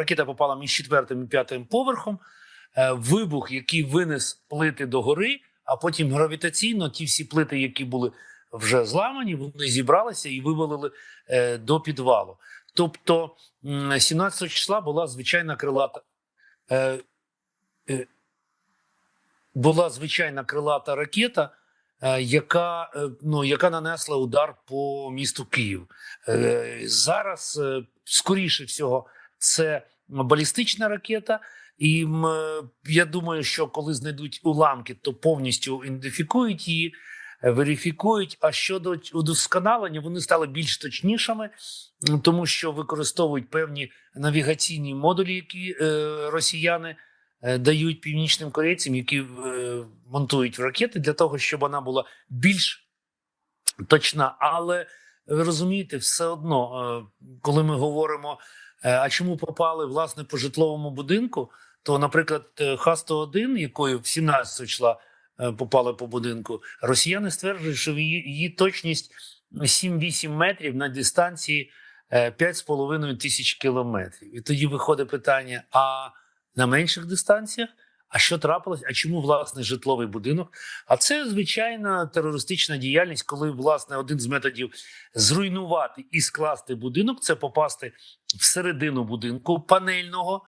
ракета попала між четвертим і п'ятим поверхом. Е, Вибух, який винес плити до гори, а потім гравітаційно ті всі плити, які були вже зламані, вони зібралися і вивалили е, до підвалу. Тобто, 17 числа була звичайна крилата. Е, була звичайна крилата ракета, яка, ну, яка нанесла удар по місту Київ. Зараз, скоріше всього, це балістична ракета. І я думаю, що коли знайдуть уламки, то повністю ідентифікують її, верифікують. А щодо удосконалення, вони стали більш точнішими, тому що використовують певні навігаційні модулі, які е, росіяни е, дають північним корейцям, які е, монтують в ракети для того, щоб вона була більш точна. Але ви розумієте, все одно, е, коли ми говоримо, е, а чому попали власне по житловому будинку, то, наприклад, е, Х-101, якою в 17 числа попали по будинку, росіяни стверджують, що її, точність 7-8 метрів на дистанції е, 5,5 тисяч кілометрів. І тоді виходить питання: а на менших дистанціях? А що трапилось? А чому власне житловий будинок? А це звичайна терористична діяльність, коли власне один з методів зруйнувати і скласти будинок це попасти всередину будинку панельного